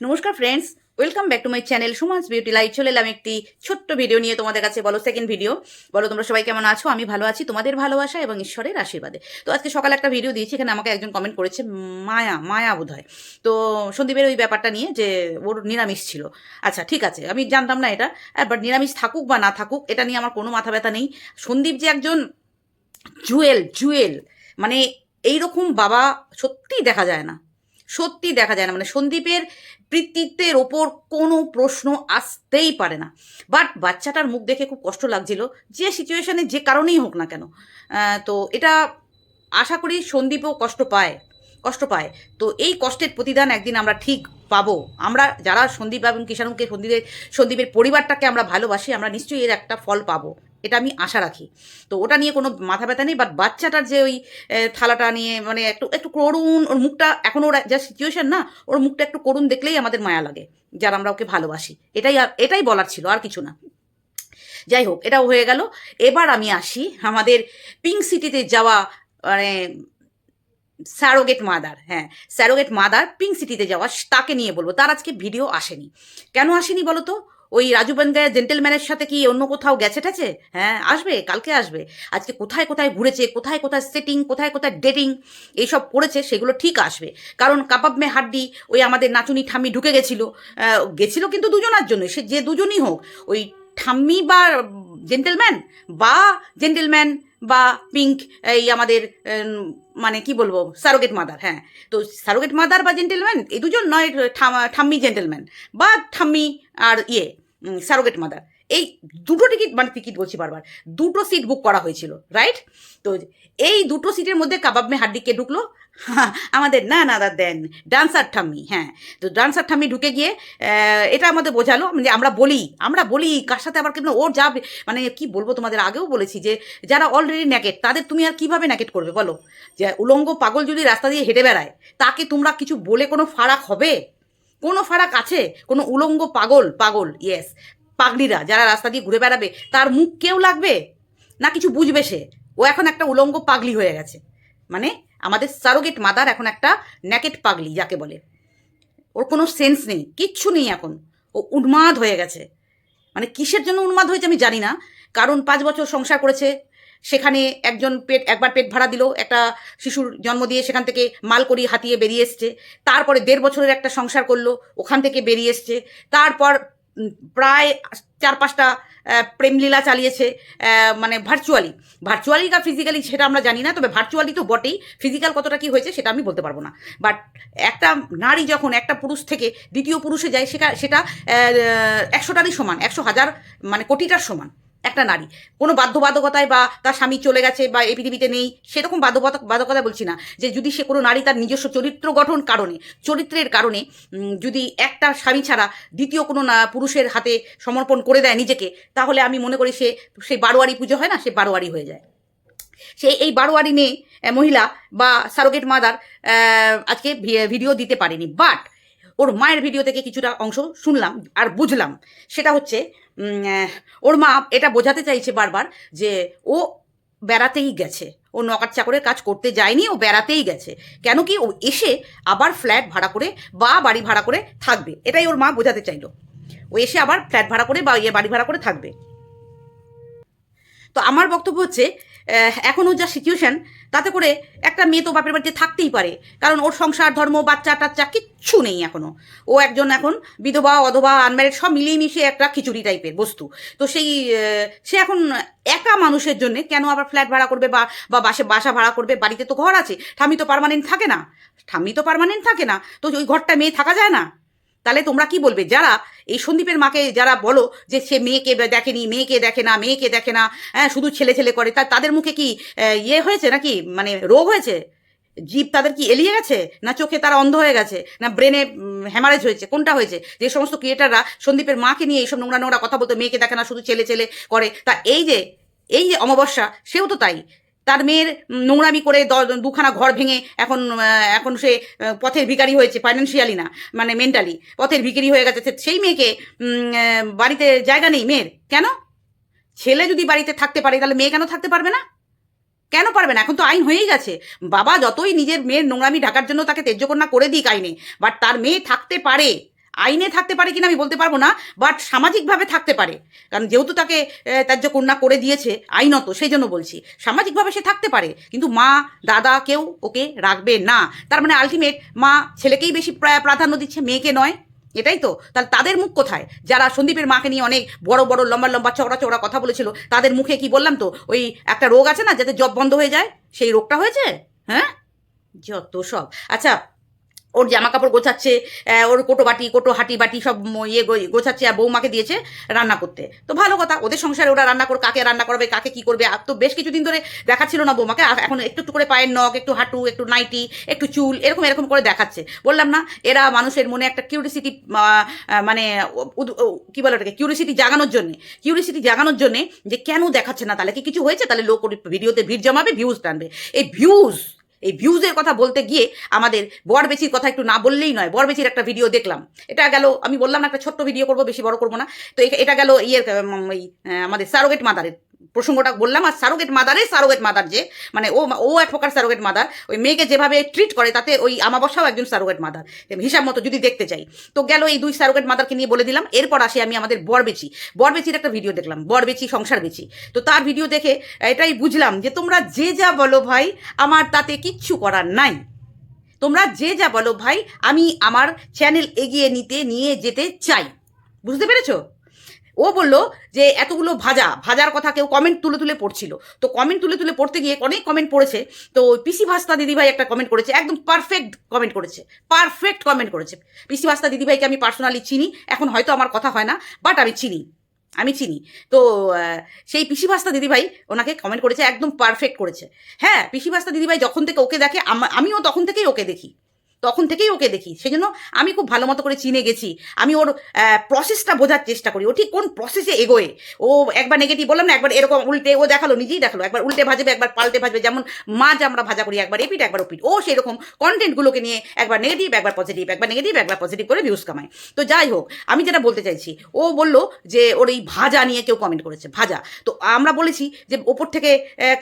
নমস্কার friends welcome back to my channel Suman's beauty life চলে এলাম একটি ছোট্ট ভিডিও নিয়ে তোমাদের কাছে, বলো সেকেন্ড ভিডিও বলো, তোমরা সবাই কেমন আছো? আমি ভালো আছি, তোমাদের ভালোবাসা এবং ঈশ্বরের আশীর্বাদে। তো আজকে সকালে একটা ভিডিও দিয়েছি, এখানে আমাকে একজন কমেন্ট করেছে, মায়া মায়া বোধ হয় তো সন্দীপের ওই ব্যাপারটা নিয়ে যে ওর নিরামিষ ছিল। আচ্ছা ঠিক আছে, আমি জানতাম না এটা বাট নিরামিষ থাকুক বা না থাকুক, এটা নিয়ে আমার কোনো মাথা ব্যথা নেই। সন্দীপ যে একজন জুয়েল জুয়েল মানে এইরকম বাবা সত্যিই দেখা যায় না। সত্যি দেখা যায় না। মানে সন্দীপের কৃতিত্বের ওপর কোনো প্রশ্ন আসতেই পারে না। বাট বাচ্চাটার মুখ দেখে খুব কষ্ট লাগছিল। যে সিচুয়েশনে যে কারণেই হোক না কেন। তো এটা আশা করি সন্দীপও কষ্ট পায় কষ্ট পায়। তো এই কষ্টের প্রতিদান একদিন আমরা ঠিক পাবো। আমরা যারা সন্দীপ এবং কিষাণুকে সন্দীপের সন্দীপের পরিবারটাকে আমরা ভালোবাসি, আমরা নিশ্চয়ই এর একটা ফল পাবো। এটা আমি আশা রাখি। তো ওটা নিয়ে কোনো মাথা ব্যথা নেই বাট বাচ্চাটার যে ওই থালাটা নিয়ে মানে একটু একটু করুণ ওর মুখটা এখন ওর যা সিচুয়েশন না, ওর মুখটা একটু করুণ দেখলেই আমাদের মায়া লাগে, যার আমরা ওকে ভালোবাসি। এটাই আর, এটাই বলার ছিল, আর কিছু না। যাই হোক, এটাও হয়ে গেল। এবার আমি আসি আমাদের পিঙ্ক সিটিতে যাওয়া মানে স্যারোগেট মাদার হ্যাঁ স্যারোগেট মাদার পিঙ্ক সিটিতে যাওয়া, তাকে নিয়ে বলব। তার আজকে ভিডিও আসেনি। কেন আসেনি বলো তো? ওই রাজু বাঙ্গায় জেন্টেলম্যানের সাথে কি অন্য কোথাও গেছে টেছে? হ্যাঁ আসবে, কালকে আসবে। আজকে কোথায় কোথায় ঘুরেছে, কোথায় কোথায় সেটিং কোথায় কোথায় ডেটিং এইসব করেছে সেগুলো ঠিক আসবে। কারণ কাবাব মে হাড্ডি, ওই আমাদের নাচুনি ঠাম্মি ঢুকে গেছিল। গেছিল কিন্তু দুজনার জন্য, সে যে দুজনই হোক। ওই ঠাম্মি বা জেন্টেলম্যান বা জেন্টেলম্যান বা পিঙ্ক এই আমাদের মানে কি বলব সারোগেট মাদার হ্যাঁ। তো সারোগেট মাদার বা জেন্টেলম্যান এই দুজন নয় ঠাম্মি জেন্টেলম্যান বা ঠাম্মি আর ইয়ে। সারোগেট মাদার এই দুটো টিকিট মানে টিকিট বলছি বারবার, দুটো সিট বুক করা হয়েছিল রাইট তো এই দুটো সিটের মধ্যে কাবাব মে হাড্ডি কে ঢুকলো? আমাদের না না দা দেন ডান্সার ঠাম্মি হ্যাঁ। তো ডান্সার ঠাম্মি ঢুকে গিয়ে এটা আমাদের বোঝালো যে আমরা বলি আমরা বলি, কার সাথে আবার কিন্তু ওর যা মানে কি বলব তোমাদের, আগেও বলেছি যে, যারা অলরেডি ন্যাকেট তাদের তুমি আর কীভাবে ন্যাকেট করবে বলো? যে উলঙ্গ পাগল যদি রাস্তা দিয়ে হেঁটে বেড়ায়, তাকে তোমরা কিছু বলে কোনো ফারাক হবে? কোনো ফারাক আছে? কোনো উলঙ্গ পাগল? পাগল ইয়েস পাগলিরা যারা রাস্তা দিয়ে ঘুরে বেড়াবে, তার মুখ কেউ লাগবে? না কিছু বুঝবে সে? ও এখন একটা উলঙ্গ পাগলি হয়ে গেছে। মানে আমাদের সারোগেট মাদার এখন একটা ন্যাকেট পাগলি যাকে বলে। ওর কোনো সেন্স নেই, কিচ্ছু নেই এখন। ও উন্মাদ হয়ে গেছে। মানে কিসের জন্য উন্মাদ হয়েছে আমি জানি না। কারণ পাঁচ বছর সংসার করেছে সেখানে একজন পেট, একবার পেট ভাড়া দিল, একটা শিশুর জন্ম দিয়ে সেখান থেকে মাল করি হাতিয়ে বেরিয়ে এসছে। তারপরে দেড় বছরের একটা সংসার করল, ওখান থেকে বেরিয়ে এসছে। তারপর প্রায় চার পাঁচটা প্রেমলীলা চালিয়েছে মানে ভার্চুয়ালি ভার্চুয়ালি না ফিজিক্যালি সেটা আমরা জানি না, তবে ভার্চুয়ালি তো বটেই। ফিজিক্যাল কতটা কি হয়েছে সেটা আমি বলতে পারব না। বাট একটা নারী যখন একটা পুরুষ থেকে দ্বিতীয় পুরুষে যায়, সেটা সেটা একশোটারই সমান, একশো হাজার মানে কোটিটার সমান। একটা নারী। কোনো বাধ্যবাধকতায় বা তার স্বামী চলে গেছে বা এই পৃথিবীতে নেই, সেরকম বাধ্যবাধক বাধকতা বলছি না যে যদি সে কোনো নারী তার নিজস্ব চরিত্র গঠন কারণে, চরিত্রের কারণে যদি একটা স্বামী ছাড়া দ্বিতীয় কোনো না পুরুষের হাতে সমর্পণ করে দেয় নিজেকে, তাহলে আমি মনে করি সে সেই বারোয়ারি পুজো হয় না, সে বারোয়ারি হয়ে যায়। সে এই বারোয়ারি মেয়ে মহিলা বা সারোগেট মাদার আজকে ভিডিও দিতে পারেনি। বাট ওর মায়ের ভিডিও থেকে কিছুটা অংশ শুনলাম আর বুঝলাম। সেটা হচ্ছে ওর মা এটা বোঝাতে চাইছে বারবার যে ও বেড়াতেই গেছে। ও নকার চাকরের কাজ করতে যায়নি ও বেড়াতেই গেছে। কেন কি ও এসে আবার ফ্ল্যাট ভাড়া করে বা বাড়ি ভাড়া করে থাকবে। এটাই ওর মা বোঝাতে চাইলো। ও এসে আবার ফ্ল্যাট ভাড়া করে বা ইয়ে বাড়ি ভাড়া করে থাকবে। তো আমার বক্তব্য হচ্ছে আহ, এখন ওর যা সিচুয়েশন তাতে করে একটা মেয়ে তো বাপের বাড়িতে থাকতেই পারে। কারণ ওর সংসার, ধর্ম, বাচ্চা টাচ্চা কিচ্ছু নেই এখনও ও একজন এখন বিধবা, অধবা আনম্যারিড সব মিলিয়ে মিশিয়ে একটা খিচুড়ি টাইপের বস্তু। তো সেই সে এখন একা মানুষের জন্য কেন আবার ফ্ল্যাট ভাড়া করবে বা বা বাসে, বাসা ভাড়া করবে? বাড়িতে তো ঘর আছে। ঠামি তো পারমানেন্ট থাকে না। ঠামি তো পারমানেন্ট থাকে না। তো ওই ঘরটা মেয়ে থাকা যায় না। তাহলে তোমরা কি বলবে? যারা এই সন্দীপের মাকে যারা বলো যে সে মেয়েকে দেখেনি, মেয়েকে দেখে না, মেয়েকে দেখে না হ্যাঁ শুধু ছেলে ছেলে করে, তা তাদের মুখে কি ইয়ে হয়েছে নাকি? মানে রোগ হয়েছে? জীব তাদের কি এলিয়ে গেছে? না চোখে তারা অন্ধ হয়ে গেছে? না ব্রেনে হ্যামারেজ হয়েছে? কোনটা হয়েছে? যে সমস্ত ক্রিয়েটাররা সন্দীপের মাকে নিয়ে এইসব নোংরা নোংরা কথা বলতো, মেয়েকে দেখে না, শুধু ছেলে ছেলে করে। তা এই যে এই যে অমাবস্যা, সেও তো তাই। তার মেয়ের নোংরামি করে দুখানা ঘর ভেঙে এখন এখন সে পথের ভিখারি হয়েছে ফাইন্যান্সিয়ালি না মানে মেন্টালি পথের ভিখারি হয়ে গেছে। সেই মেয়েকে বাড়িতে জায়গা নেই মেয়ের। কেন? ছেলে যদি বাড়িতে থাকতে পারে, তাহলে মেয়ে কেন থাকতে পারবে না? কেন পারবে না? এখন তো আইন হয়েই গেছে। বাবা যতই নিজের মেয়ের নোংরামি ঢাকার জন্য তাকে তেজ্যকন্যা করে দিক আইনে বাট তার মেয়ে থাকতে পারে। আইনে থাকতে পারে কিনা আমি বলতে পারব না বাট সামাজিকভাবে থাকতে পারে। কারণ যেহেতু তাকে ত্যায্য কন্যা করে দিয়েছে, আইনত সেই জন্য বলছি। সামাজিকভাবে সে থাকতে পারে, কিন্তু মা, দাদা কেউ ওকে রাখবে না। তার মানে আলটিমেট মা ছেলেকেই বেশি প্রা- প্রাধান্য দিচ্ছে, মেয়েকে নয়। এটাই তো। তাহলে তাদের মুখ কোথায়? যারা সন্দীপের মাকে নিয়ে অনেক বড় বড়, লম্বা লম্বা, চওড়া চওড়া কথা বলেছিল, তাদের মুখে কি বললাম তো? ওই একটা রোগ আছে না, যাতে জব বন্ধ হয়ে যায়? সেই রোগটা হয়েছে? হ্যাঁ? যত সব। আচ্ছা ওর জামা কাপড় গোছাচ্ছে ওর কোটো বাটি কোটো হাঁটি বাটি সব ইয়ে গোছাচ্ছে আর বৌমাকে দিয়েছে রান্না করতে। তো ভালো কথা, ওদের সংসারে ওরা রান্না করে কাকে রান্না করবে, কাকে কি করবে, আর তো বেশ কিছুদিন ধরে দেখাচ্ছিল না বৌমাকে এখন একটু একটু করে পায়ের নখ, একটু হাঁটু, একটু নাইটি, একটু চুল, এরকম এরকম করে দেখাচ্ছে। বললাম না, এরা মানুষের মনে একটা কিউরিসিটি মানে কি বলে ওটাকে কিউরিসিটি জাগানোর জন্যে কিউরিসিটি জাগানোর জন্যে যে কেন দেখাচ্ছে না, তাহলে কি কিছু হয়েছে? তাহলে লোক ভিডিওতে ভিড় জমাবে ভিউজ টানবে। এই ভিউজ এই ভিউজের কথা বলতে গিয়ে আমাদের বর বরবেচির কথা একটু না বললেই নয় বর বরবেচির একটা ভিডিও দেখলাম। এটা গেল, আমি বললাম না একটা ছোট্ট ভিডিও করব, বেশি বড় করব না। তো এটা গেল ইয়ের আমাদের সারোগেট মাদারের প্রসঙ্গটা বললাম, আর সারোগেট মাদারে সারোগেট মাদার যে মানে ও ও এক প্রকার সারোগেট মাদার ওই মেয়েকে যেভাবে ট্রিট করে, তাতে ওই আমাবস্যাও একজন সারোগেট মাদার হিসাব মতো যদি দেখতে চাই। তো গেল এই দুই সারোগেট মাদারকে নিয়ে বলে দিলাম, এরপর আসি আমি আমাদের বরবেচি। বরবেচির একটা ভিডিও দেখলাম, বরবেচি, সংসার বেচি। তো তার ভিডিও দেখে এটাই বুঝলাম যে, তোমরা যে যা বলো ভাই, আমার তাতে কিচ্ছু করার নাই। তোমরা যে যা বলো ভাই, আমি আমার চ্যানেল এগিয়ে নিতে, নিয়ে যেতে চাই। বুঝতে পেরেছ? ও বলল যে এতগুলো ভাজা, ভাজার কথা কেউ কমেন্ট তুলে তুলে পড়ছিল। তো কমেন্ট তুলে তুলে পড়তে গিয়ে অনেক কমেন্ট পড়েছে। তো পিসি ভাস্তা দিদিভাই একটা কমেন্ট করেছে, একদম পারফেক্ট কমেন্ট করেছে পারফেক্ট কমেন্ট করেছে। পিসি ভাস্তা দিদিভাইকে আমি পার্সোনালি চিনি, এখন হয়তো আমার কথা হয় না বাট আমি চিনি আমি চিনি। তো সেই পিসি ভাস্তা দিদিভাই ওনাকে কমেন্ট করেছে, একদম পারফেক্ট করেছে। হ্যাঁ পিসি ভাস্তা দিদিভাই যখন থেকে ওকে দেখে আমিও তখন থেকেই ওকে দেখি। তখন থেকেই ওকে দেখি। সেই জন্য আমি খুব ভালো মতো করে চিনে গেছি। আমি ওর প্রসেসটা বোঝার চেষ্টা করি। ও ঠিক কোন প্রসেসে এগোয়? ও একবার নেগেটিভ বললাম না, একবার এরকম উল্টে, ও দেখাল, নিজেই দেখাল। একবার উল্টে ভাজবে, একবার পাল্টে ভাজবে। যেমন মাছ আমরা ভাজা করি, একবার এপিট একবার ওপিট ও সেরকম কন্টেন্টগুলোকে নিয়ে একবার নেগেটিভ একবার পজিটিভ একবার নেগেটিভ একবার পজিটিভ করে ভিউজ কামায়। তো যাই হোক, আমি যেটা বলতে চাইছি, ও বলল যে ওর এই ভাজা নিয়ে কেউ কমেন্ট করেছে, ভাজা। তো আমরা বলেছি যে ওপর থেকে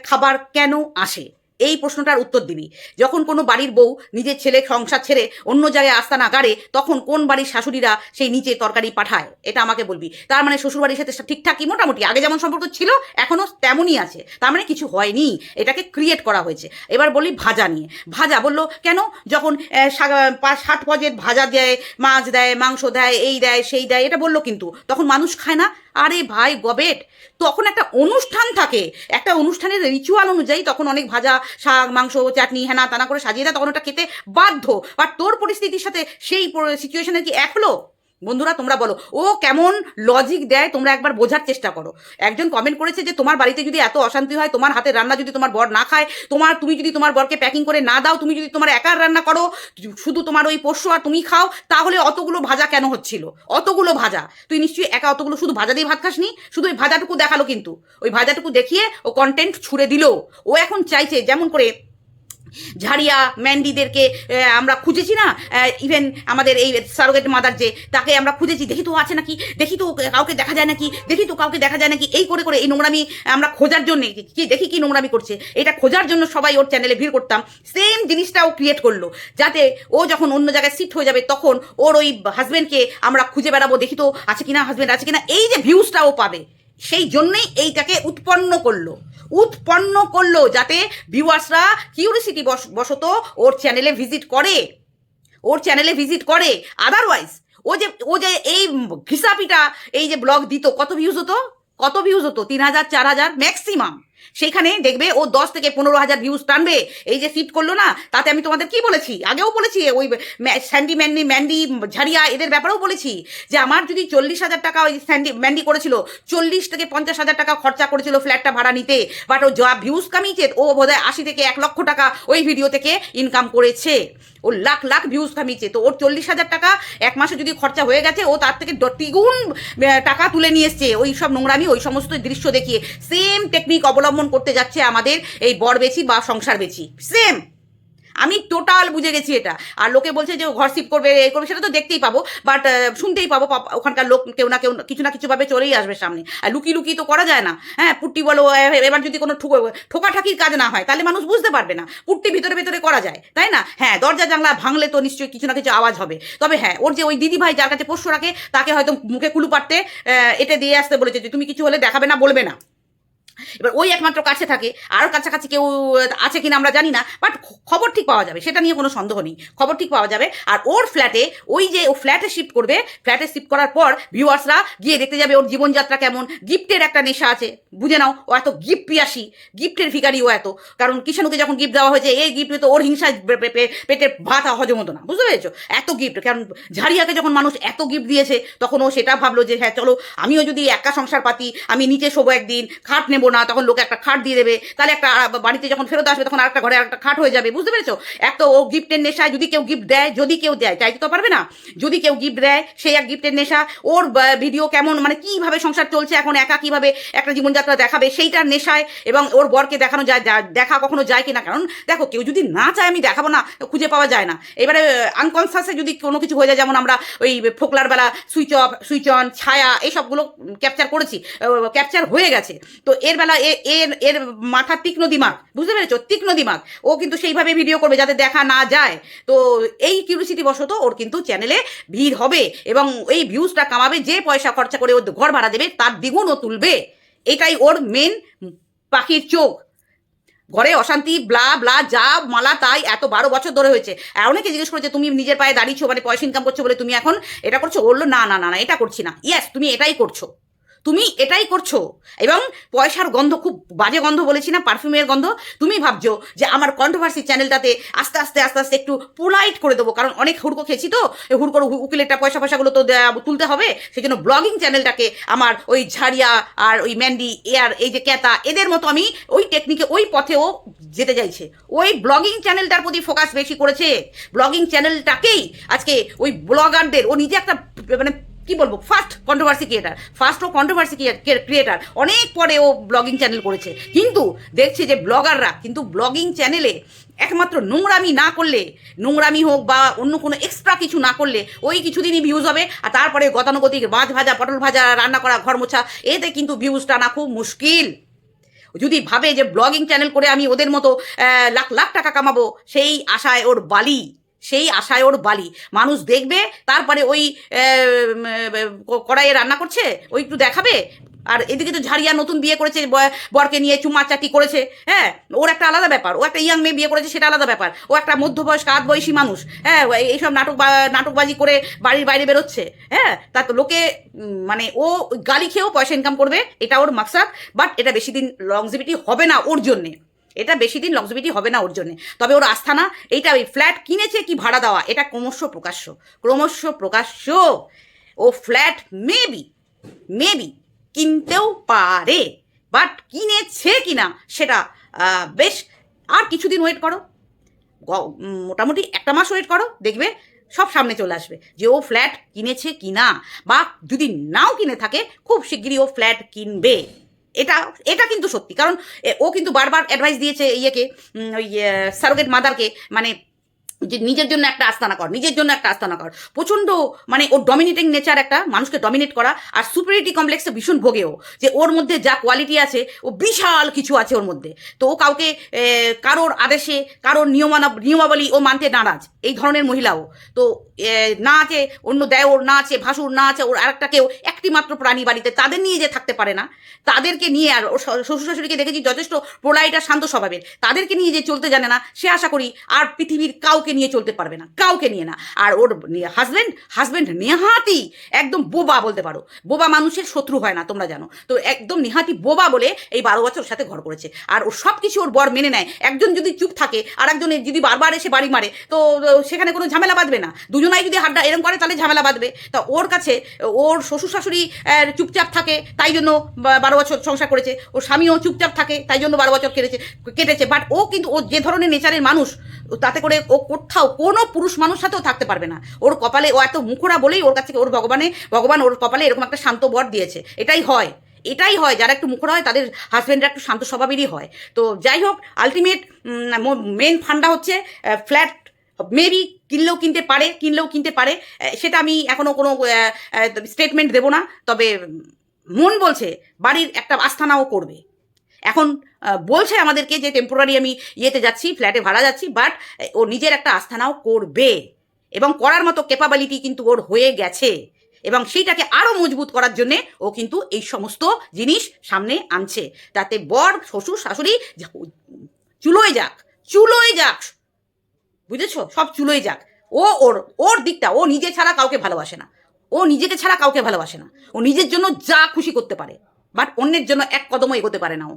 খাবার কেন আসে? এই প্রশ্নটার উত্তর দিবি। যখন কোনো বাড়ির বউ নিজের ছেলে সংসার ছেড়ে অন্য জায়গায় আস্তানা গাড়ে, তখন কোন বাড়ির শাশুড়িরা সেই নিচে তরকারি পাঠায়? এটা আমাকে বলবি। তার মানে শ্বশুরবাড়ির সাথে ঠিকঠাকই মোটামুটি। আগে যেমন সম্পর্ক ছিল, এখনও তেমনই আছে। তার মানে কিছু হয়নি। এটাকে ক্রিয়েট করা হয়েছে। এবার বলি ভাজা নিয়ে। ভাজা বলল, কেন? যখন ষাট পজের ভাজা দেয়, মাছ দেয়, মাংস দেয়, এই দেয়, সেই দেয়, এটা বলল কিন্তু। তখন মানুষ খায় না। আরে ভাই গবেট, তখন একটা অনুষ্ঠান থাকে। একটা অনুষ্ঠানের রিচুয়াল অনুযায়ী তখন অনেক ভাজা শাক, মাংস, চাটনি, হেনা তানা করে সাজিয়ে দেয়, তখন ওটা খেতে বাধ্য। আর তোর পরিস্থিতির সাথে সেই সিচুয়েশনের কি এক হলো? বন্ধুরা, তোমরা বলো, ও কেমন লজিক দেয়? তোমরা একবার বোঝার চেষ্টা করো। একজন কমেন্ট করেছে যে, তোমার বাড়িতে যদি এত অশান্তি হয়, তোমার হাতের রান্না যদি তোমার বর না খায়, তোমার, তুমি যদি তোমার বরকে প্যাকিং করে না দাও, তুমি যদি তোমার একার রান্না করো, শুধু তোমার ওই পোষ্য আর তুমি খাও, তাহলে অতগুলো ভাজা কেন হচ্ছিল? অতগুলো ভাজা। তুই নিশ্চয়ই একা অতগুলো শুধু ভাজা দিয়ে ভাত খাসনি? শুধু ওই ভাজাটুকু দেখাল কিন্তু। ওই ভাজাটুকু দেখিয়ে ও কন্টেন্ট ছুড়ে দিল। ও এখন চাইছে যেমন করে ঝাড়িয়া ম্যান্ডিদেরকে আমরা খুঁজেছি না? ইভেন আমাদের এই সারোগেট মাদার যে, তাকে আমরা খুঁজেছি। দেখি তো আছে নাকি? দেখি তো কাউকে দেখা যায় নাকি? দেখি তো কাউকে দেখা যায় নাকি? এই করে করে এই নোংরামি আমরা খোঁজার জন্য, কি দেখি কি নোংরামি করছে? এটা খোঁজার জন্য সবাই ওর চ্যানেলে ভিড় করতাম। সেম জিনিসটা ও ক্রিয়েট করল। যাতে ও যখন অন্য জায়গায় শিফট হয়ে যাবে, তখন ওর ওই হাজব্যান্ডকে আমরা খুঁজে বেড়াবো, দেখি তো আছে কিনা হাজব্যান্ড আছে কিনা? এই যে ভিউজটা ও পাবে। সেই জন্যেই এইটাকে উৎপন্ন করল। উৎপন্ন করল যাতে ভিউয়ার্সরা কিউরিসিটি বশত ওর চ্যানেলে ভিজিট করে। ওর চ্যানেলে ভিজিট করে। আদারওয়াইজ ও যে ও যে এই ঘিসাপিটা, এই যে ব্লগ দিত, কত ভিউজ হতো? কত ভিউজ হতো? তিন হাজার, চার হাজার ম্যাক্সিমাম সেখানে দেখবে ও দশ থেকে পনেরো হাজার ভিউজ টানবে। এই যে সিট করল না, তাতে আমি তোমাদের কি বলেছি? আগেও বলেছি, ওই স্যান্ডি ম্যান্ডি ম্যান্ডি ঝাড়িয়া, এদের ব্যাপারেও বলেছি যে আমার যদি চল্লিশ হাজার টাকা ওই স্যান্ডি ম্যান্ডি করেছিল, চল্লিশ থেকে পঞ্চাশ হাজার টাকা খরচা করেছিল ফ্ল্যাটটা ভাড়া নিতে। বাট ও যা ভিউজ কামিয়েছে, ও বোধহয় আশি থেকে এক লক্ষ টাকা ওই ভিডিও থেকে ইনকাম করেছে। ও লাখ লাখ ভিউজ কামিয়েছে তো ওর চল্লিশ হাজার টাকা এক মাসে যদি খরচা হয়ে গেছে, ও তার থেকে দ্বিগুণ টাকা তুলে নিয়ে এসছে। ওই সব নোংরামি, ওই সমস্ত দৃশ্য দেখিয়ে। সেম টেকনিক অবলম্বন করতে যাচ্ছে আমাদের এই বর বেছি বা সংসার বেছি সেম আমি টোটাল বুঝে গেছি এটা। আর লোকে বলছে যে ঘর শিফট করবে, এ করবে, সেটা তো দেখতেই পাবো বাট শুনতেই পাবো ওখানকার লোক কেউ না কেউ কিছু না কিছুভাবে চলেই আসবে সামনে। আর লুকি লুকি তো করা যায় না। হ্যাঁ পুট্টি বলো এবার যদি কোনো ঠুকো- ঠোকাঠাকির কাজ না হয়, তাহলে মানুষ বুঝতে পারবে না। পুট্টি ভিতরে ভিতরে করা যায়, তাই না? হ্যাঁ দরজা জানলা ভাঙলে তো নিশ্চয়ই কিছু না কিছু আওয়াজ হবে। তবে হ্যাঁ ওর যে ওই দিদি ভাই যার কাছে পোষ্য রাখে, তাকে হয়তো মুখে কুলু পাটতে এটা দিয়ে আসতে বলেছে যে, তুমি কিছু হলে দেখাবে না, বলবে না। এবার ওই একমাত্র কাছে থাকে, আর কাছাকাছি কেউ আছে কিনা আমরা জানি না বাট খবর ঠিক পাওয়া যাবে, সেটা নিয়ে কোনো সন্দেহ নেই, খবর ঠিক পাওয়া যাবে, আর ওর ফ্ল্যাটে ওই যে ও ফ্ল্যাটে শিফট করবে ফ্ল্যাটে শিফট করার পর ভিউয়ার্সরা গিয়ে দেখতে যাবে ওর জীবনযাত্রা কেমন গিফটের একটা নেশা আছে। বুঝে নাও, ও এত গিফট পিয়াসি। গিফটের ভিকারি ও এত। কারণ কিষাণুকে যখন গিফট দেওয়া হয়েছে, এই গিফট তো ওর হিংসায় পেটের ভাত হজম হতো না। বুঝতে পেরেছ? এত গিফট কারণ ঝাড়িয়াকে যখন মানুষ এত গিফট দিয়েছে, তখন ও সেটা ভাবলো যে হ্যাঁ চলো, আমিও যদি একা সংসার পাতি, আমি নিচে শোবো একদিন, খাট নেব না, তখন লোকে একটা খাট দিয়ে দেবে। তাহলে একটা বাড়িতে যখন ফেরত আসবে, তখন আরেকটা ঘরে একটা খাট হয়ে যাবে। বুঝতে পেরেছ? এক তো ও গিফটের নেশায়, যদি কেউ গিফট দেয়, যদি কেউ দেয় চাইতে তো পারবে না? যদি কেউ গিফট দেয় সেই এক গিফটের নেশা। ওর ভিডিও কেমন মানে কীভাবে সংসার চলছে এখন, একা কীভাবে একটা জীবনযাত্রা দেখাবে সেইটার নেশায় এবং ওর বরকে দেখানো যায় দেখা কখনো যায় কিনা। কারণ দেখো, কেউ যদি না চায় আমি দেখাবো না, খুঁজে পাওয়া যায় না। এবারে আনকনসাসে যদি কোনো কিছু হয়ে যায়, যেমন আমরা ওই ফোকলার বেলা সুইচ অফ সুইচ অন ছায়া এইসবগুলো ক্যাপচার করেছি ক্যাপচার হয়ে গেছে। তো এর বেলা এর এর মাথা তীক্ষ্ণ দিমাগ, বুঝতে পেরেছ? তীক্ষ্ণ দিমাগ। ও কিন্তু সেইভাবে ভিডিও করবে যাতে দেখা না যায়। তো এই কিউরিসিটি বশত ওর কিন্তু চ্যানেলে ভিড় হবে এবং এই ভিউজটা কামাবে, যে পয়সা খরচা করে ও ঘর ভাড়া দেবে, তার দ্বিগুণ ও তুলবে। এটাই ওর মেন পাখির চোখ। ঘরে অশান্তি ব্লা ব্লা যা, মালা, তাই এত বারো বছর ধরে হয়েছে। অনেকে জিজ্ঞেস করেছে, তুমি নিজের পায়ে দাঁড়িয়েছো মানে পয়সা ইনকাম করছ বলে তুমি এখন এটা করছ? বলল, না না না না, এটা করছি না। ইয়েস তুমি এটাই করছ। তুমি এটাই করছ। এবং পয়সার গন্ধ, খুব বাজে গন্ধ বলেছি না পারফিউমের গন্ধ। তুমি ভাবছ যে আমার কন্ট্রোভার্সি চ্যানেলটাতে আস্তে আস্তে আস্তে আস্তে একটু পোলাইট করে দেবো। কারণ অনেক হুড়কো খেয়েছি তো। হুড়কোর উকিলেরটা পয়সা পয়সাগুলো তো তুলতে হবে। সেই জন্য ব্লগিং চ্যানেলটাকে আমার ওই ঝাড়িয়া আর ওই ম্যান্ডি এয়ার এই যে ক্যাতা, এদের মতো আমি ওই টেকনিকে ওই পথেও যেতে চাইছে। ওই ব্লগিং চ্যানেলটার প্রতি ফোকাস বেশি করেছে। ব্লগিং চ্যানেলটাকেই আজকে ওই ব্লগারদের ও নিজে একটা মানে কি বলব ফার্স্ট কন্ট্রোভার্সি ক্রিয়েটার ফার্স্ট ও কন্ট্রোভার্সি ক্রিয়েটার অনেক পরে ও ব্লগিং চ্যানেল করেছে। কিন্তু দেখছে যে ব্লগাররা কিন্তু ব্লগিং চ্যানেলে একমাত্র নোংরামি না করলে, নোংরামি হোক বা অন্য কোনো এক্সট্রা কিছু না করলে, ওই কিছুদিনই ভিউজ হবে। আর তারপরে গতানুগতিক মাছ ভাজা, পটল ভাজা, রান্না করা, ঘর মোছা, এতে কিন্তু ভিউজ টানা খুব মুশকিল। যদি ভাবে যে ব্লগিং চ্যানেল করে আমি ওদের মতো লাখ লাখ টাকা কামাবো, সেই আশায় ওর বালি। সেই আশায় ওর বালি। মানুষ দেখবে, তারপরে ওই কড়াইয়ে রান্না করছে ওই একটু দেখাবে। আর এদিকে তো ঝাড়িয়া নতুন বিয়ে করেছে বরকে নিয়ে চুমাচাটি করেছে হ্যাঁ? ওর একটা আলাদা ব্যাপার, ও একটা ইয়াং মেয়ে বিয়ে করেছে, সেটা আলাদা ব্যাপার। ও একটা মধ্যবয়স্ক আধ বয়সী মানুষ হ্যাঁ? এইসব নাটক নাটকবাজি করে বাড়ির বাইরে বেরোচ্ছে হ্যাঁ? তা তো লোকে মানে ও গালি খেয়েও পয়সা ইনকাম করবে, এটা ওর মাকসাদ, বাট এটা বেশি দিন লংজিভিটি হবে না ওর জন্যে। এটা বেশি দিন লংজিভিটি হবে না ওর জন্যে। তবে ওর আস্থানা এইটা ওই ফ্ল্যাট কিনেছে কি ভাড়া দেওয়া, এটা ক্রমশ প্রকাশ্য ক্রমশ প্রকাশ্য। ও ফ্ল্যাট মেবি মেবি কিনতেও পারে বাট কিনেছে কিনা সেটা বেশ, আর কিছুদিন ওয়েট করো। মোটামুটি একটা মাস ওয়েট করো, দেখবে সব সামনে চলে আসবে যে ও ফ্ল্যাট কিনেছে কিনা, বা যদি নাও কিনে থাকে, খুব শিগগিরই ও ফ্ল্যাট কিনবে। এটা এটা কিন্তু সত্যি। কারণ ও কিন্তু বারবার অ্যাডভাইস দিয়েছে ইয়েকে ওই সারোগেট মাদারকে মানে যে নিজের জন্য একটা আস্তানা কর, নিজের জন্য একটা আস্তানা কর। প্রচণ্ড মানে ওর ডমিনেটিং নেচার একটা মানুষকে ডমিনেট করা আর সুপিরিটি কমপ্লেক্সে ভীষণ ভোগেও যে ওর মধ্যে যা কোয়ালিটি আছে, ও বিশাল কিছু আছে ওর মধ্যে। তো ও কাউকে কারোর আদেশে, কারোর নিয়মানা, নিয়মাবলী ও মানতে নারাজ। এই ধরনের মহিলাও তো না আছে অন্য দেওর, না আছে ভাসুর, না আছে ওর আরেকটা কেউ একটি মাত্র প্রাণী বাড়িতে তাদের নিয়ে যে থাকতে পারে না, তাদেরকে নিয়ে আর ওর শ্বশুর শাশুড়িকে দেখেছি যথেষ্ট প্রোলাইটা শান্ত স্বভাবের। তাদেরকে নিয়ে যে চলতে জানে না, সে আশা করি আর পৃথিবীর কাউকে নিয়ে চলতে পারবে না, কাউকে নিয়ে না। আর ওর হাজব্যান্ড হাজব্যান্ড নেহাতি একদম বোবা বলতে পারো। বোবা মানুষের শত্রু হয় না, তোমরা জানো। তো একদম নেহাতি বোবা বলে এই বারো বছর সাথে ঘর করেছে। আর ওর সব কিছু ওর বর মেনে নেয়। একজন যদি চুপ থাকে আর একজন যদি বারবার এসে বাড়ি মারে, তো সেখানে কোনো ঝামেলা বাঁধবে না। দুজনাই যদি হাড্ডা এরম করে, তাহলে ঝামেলা বাঁধবে। তা ওর কাছে, ওর শ্বশুর শাশুড়ি চুপচাপ থাকে, তাই জন্য বারো বছর সংসার করেছে। ওর স্বামীও চুপচাপ থাকে, তাই জন্য বারো বছর কেটেছে কেটেছে। বাট ও কিন্তু, ও যে ধরনের নেচারের মানুষ, তাতে করে ও কোথাও কোনো পুরুষ মানুষ সাথেও থাকতে পারবে না। ওর কপালে ও এত মুখরা বলেই ওর কাছে ওর ভগবানে, ভগবান ওর কপালে এরকম একটা শান্ত বর দিয়েছে। এটাই হয়। এটাই হয়। যারা একটু মুখরা হয়, তাদের হাজব্যান্ডরা একটু শান্ত স্বভাবেরই হয়। তো যাই হোক আলটিমেট মেন ফান্ডা হচ্ছে ফ্ল্যাট মেবি কিনলেও কিনতে পারে, কিনলেও কিনতে পারে। সেটা আমি এখনও কোনো স্টেটমেন্ট দেবো না। তবে মন বলছে, বাড়ির একটা আস্থানাও করবে। এখন বলছে আমাদেরকে যে টেম্পোরারি আমি ইয়েতে যাচ্ছি ফ্ল্যাটে ভাড়া যাচ্ছি বাট ও নিজের একটা আস্থানাও করবে। এবং করার মতো ক্যাপাবিলিটি কিন্তু ওর হয়ে গেছে। এবং সেইটাকে আরও মজবুত করার জন্যে ও কিন্তু এই সমস্ত জিনিস সামনে আনছে। যাতে বর, শ্বশুর, শাশুড়ি চুলোয় যাক চুলোয় যাক। বুঝেছ? সব চুলোয় যাক। ও ওর ওর দিকটা, ও নিজে ছাড়া কাউকে ভালোবাসে না। ও নিজেকে ছাড়া কাউকে ভালোবাসে না। ও নিজের জন্য যা খুশি করতে পারে। বাট অন্যের জন্য এক কদমও এগোতে পারে না ও।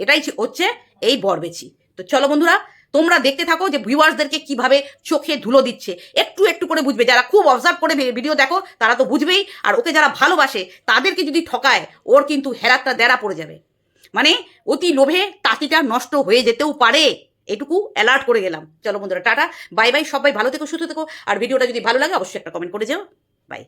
এটাই হচ্ছে এই বরবেচি তো চলো বন্ধুরা, তোমরা দেখতে থাকো যে ভিউয়ার্সদেরকে কীভাবে চোখে ধুলো দিচ্ছে। একটু একটু করে বুঝবে। যারা খুব অবজার্ভ করে ভিডিও দেখো, তারা তো বুঝবেই। আর ওকে যারা ভালোবাসে, তাদেরকে যদি ঠকায়, ওর কিন্তু হেরাতটা দেড়া পড়ে যাবে। মানে অতি লোভে তাঁতিটা নষ্ট হয়ে যেতেও পারে। এটুকু অ্যালার্ট করে গেলাম। চলো বন্ধুরা, টাটা। বাই বাই, সবাই ভালো থেকো, সুস্থ থেকো। আর ভিডিওটা যদি ভালো লাগে, অবশ্যই একটা কমেন্ট করে যাও। বাই